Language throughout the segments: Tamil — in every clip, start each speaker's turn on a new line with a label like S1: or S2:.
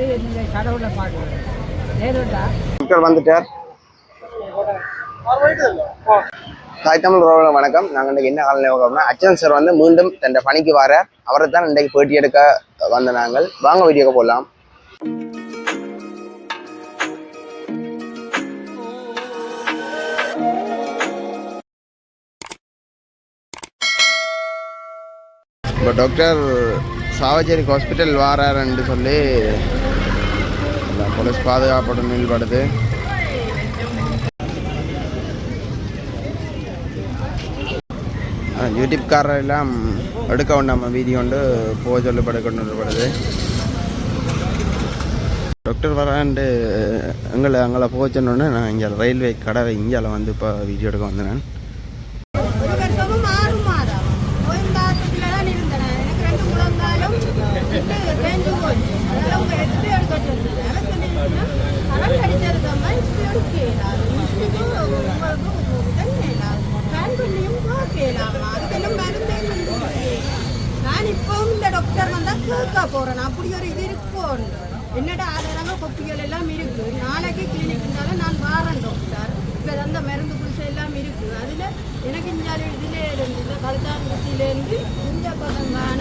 S1: வந்து இந்த கடவுளை
S2: டாக்டர் வந்துட்டார். தாய் தமிழ் உறவுகளுக்கு வணக்கம். நாங்கள் இன்றைக்கி என்ன காலையில் வரோம்னா அச்சன் சார் வந்து மீண்டும் தன் பணிக்கு வரார். அவரை தான் இன்றைக்கு பேட்டி எடுக்க வந்த நாங்கள். வாங்க வீடியோக்கு போகலாம். இப்போ டாக்டர் சாவச்சேரி ஹாஸ்பிட்டல் வாராருன்னு சொல்லி போலீஸ் பாதுகாப்போட நில்படுது யூடியூப்காரர் எல்லாம் எடுக்க வேண்டாம் வீதி கொண்டு போக சொல்லப்பட கொண்டு டாக்டர் வரான்ட்டு எங்களை அங்கே போக சொன்னோன்னே நான் இங்கே ரயில்வே கடவை இந்தியாவில் வந்து இப்போ வீடியோ எடுக்க வந்தேன்
S3: டாக்டர் போறேன். அப்படி ஒரு இது இருக்கும். என்னடா அதெல்லாம் கொப்பிகள் எல்லாம் இருக்கு. நாளைக்கு கிளினிக் இருந்தாலும் நான் வாரேன் டாக்டர் இப்போ அந்த மருந்து குடிசை எல்லாம் இருக்கு. அதுல எனக்கு இந்த இதுல இருந்து இந்த கருத்தாங்குத்திலேருந்து இந்த பக்கம் காண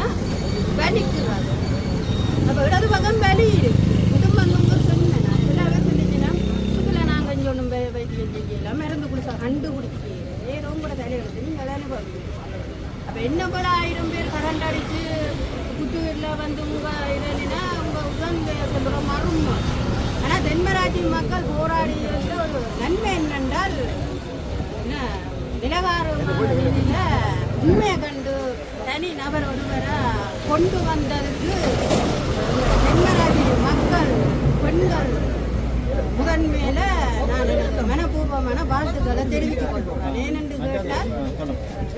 S3: வலிக்கிறது அப்போ இடது பக்கம் வலி இருக்கு இது வந்து சொன்னேன் நான் எல்லாமே சொல்லிச்சுன்னா இதுல நாங்கள் இங்கே ஒன்றும் வைத்தியம் செய்யலாம் மருந்து குடிசை கண்டு குடிக்கிறேன் ஏதோ உங்களோட தலையெழுத்து நீங்கள் அனுபவிக்கிறீங்க அப்போ என்ன போல ஆயிரம் பேர் கரண்ட் அடிச்சு புத்தூரில் வந்து உங்கள் இதுனா உங்கள் உடன் சொல்கிற மரும் ஆனால் தென்மராட்சி மக்கள் போராடி ஒரு நன்மை என்னென்றால் என்ன நிலவார உண்மையை கண்டு தனி நபர் ஒருவரை கொண்டு வந்ததுக்கு தென்மராட்சி மக்கள் பெண்கள் முதன்மையில நான் எனக்கு மனப்பூர்வமான வாழ்த்துக்களை தெரிவித்துக் கொள்கிறேன். ஏனென்று கேட்டால்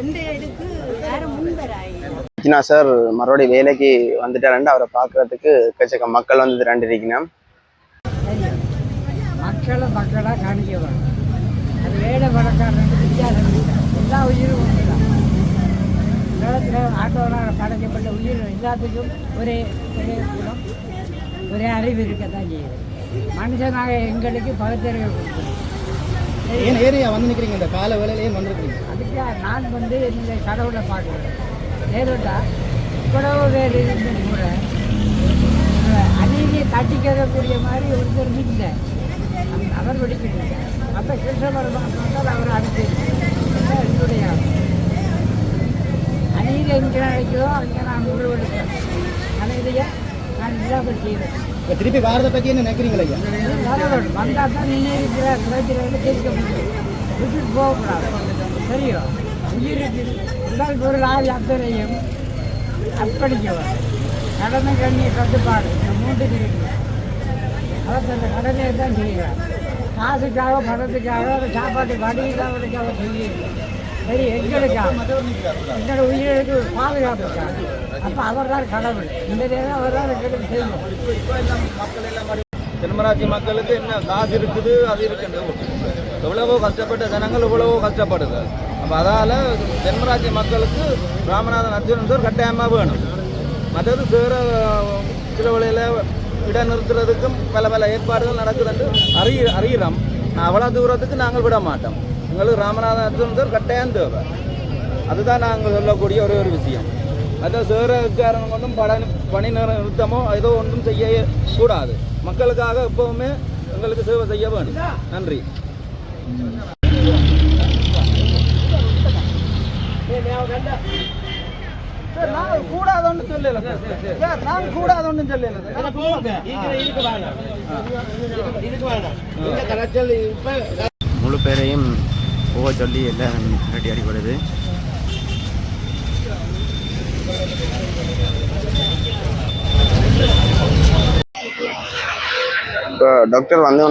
S3: இந்த இதுக்கு யாரும் முன்வராய்
S2: கிருஷ்ணா சார் மறுபடியும் வேலைக்கு வந்துட்டாருண்டு அவரை பார்க்கறதுக்கு எக்கச்சக்க மக்கள் வந்து திரண்டு இருக்கணும்
S1: மக்களை மக்களாக காணிக்க வேணும் அது வேலை பணக்காரன் வித்தியாசம் எல்லா உயிரும் ஒன்று தான் உலகத்தில் ஆட்டோனால் படைக்கப்பட்ட உயிர் எல்லாத்துக்கும் ஒரே ஒரே குணம் ஒரே அறிவு இருக்கத்தான் செய்யுது. மனுஷனாக எங்களுக்கு பகுத்தறிவு கொடுக்கணும்.
S4: ஏன் ஏரியா வந்து நிக்கிறீங்க? இந்த கால வேலையில ஏன் வந்திருக்கீங்க
S1: அதுக்கு நான் வந்து இந்த கடவுளை பார்க்குறேன். நேருண்டா? இவ்வளவு பேர் இருந்து கூட. அநீதியை தட்டிக்கக்கூடிய மாதிரி ஒருத்தர் இல்லை. அவர் வெடிக்கிறது அப்போ கிருஷ்ண பரமாத்மா அவர் அனுப்பி. என்னுடைய? அநீதி எங்கே நடக்குதோ அங்கே நான் முழுவெடுப்பேன் அநீதியை நான் இல்லாமல் செய்வேன்.
S4: இப்ப திருப்பி வாரத்தை பத்தி என்ன நினைக்கிறீங்களா
S1: வந்தால் தான் நினைக்கிற பிரச்சனை தீர்க்க முடியும். விட்டுட்டு போகக்கூடாது. சரியா? உடல் பொருள் ஆவி அத்தனையும் அர்ப்பணிக்கவர் கடமை கண்ணிய கட்டுப்பாடு இந்த மூன்று இருக்கு அவர் அந்த கடமையை தான் செய்கிறார். காசுக்காக பணத்துக்காக அந்த சாப்பாட்டு வடிக்காக செய்யுது சரி எங்களுக்காக எங்களோட உயிருக்கு பாதுகாப்புக்காக அப்போ அவர் தான் கடவுள். இந்த நேரம் அவர் தான் எங்களுக்கு செய்யணும்
S5: தென்மராட்சி மக்களுக்கு என்ன காசு இருக்குது அது இருக்குது எவ்வளவோ கஷ்டப்பட்ட ஜனங்கள் எவ்வளவோ கஷ்டப்படுது. அப்போ அதால் தென்மராட்சி மக்களுக்கு ராமநாதன் அர்ஜுனன் கட்டாயமாக வேணும். மற்றது சேர சில வழியில் இட நிறுத்துறதுக்கும் பல பல ஏற்பாடுகள் நடக்குதுன்னு அறிய அறிகிறோம் அவ்வளோ தூரத்துக்கு நாங்கள் விட மாட்டோம். எங்களுக்கு ராமநாதன் அர்ஜுனன் கட்டாயம் தேவை. அதுதான் நாங்கள் சொல்லக்கூடிய ஒரே ஒரு விஷயம். அதான் சேரக்காரன் கொண்டும் பட பணி நிறுத்தமோ ஏதோ ஒன்றும் செய்ய கூடாது. மக்களுக்காக எப்பவுமே எங்களுக்கு சேவை செய்ய வேண்டும் நன்றி. நான் கூடாதொன்னு சொல்லல. சார் நான் கூடாதொன்னு சொல்லல.
S2: முழு பேரையும் போக சொல்லி எல்லாம் கட்டி அடிப்படுது இப்போ டாக்டர் வந்து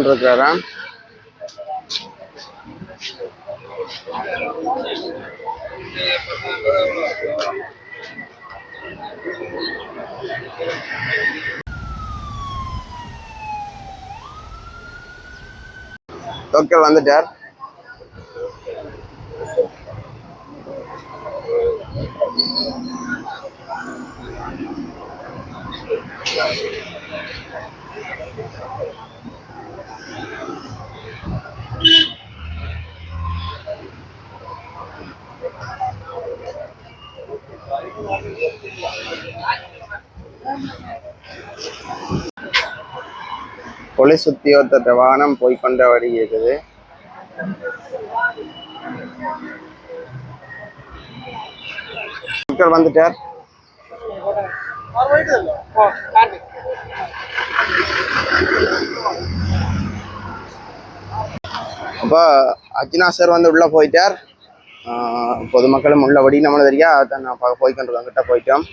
S2: கொண்டு இருக்கிறாரா டாக்டர் வந்துட்டார் போலீஸ் உத்தியோகத்த வாகனம் போய்கொண்டபடி இருக்குது வந்துட்டார். அப்போ அர்ஜுனா சார் வந்து உள்ளே போயிட்டார். ஆஹ் பொதுமக்களும் உள்ளபடி நம்மளுக்கு தெரியா? அதான் நான் போய்கொண்டிருக்கோம் கிட்ட போயிட்டோம்.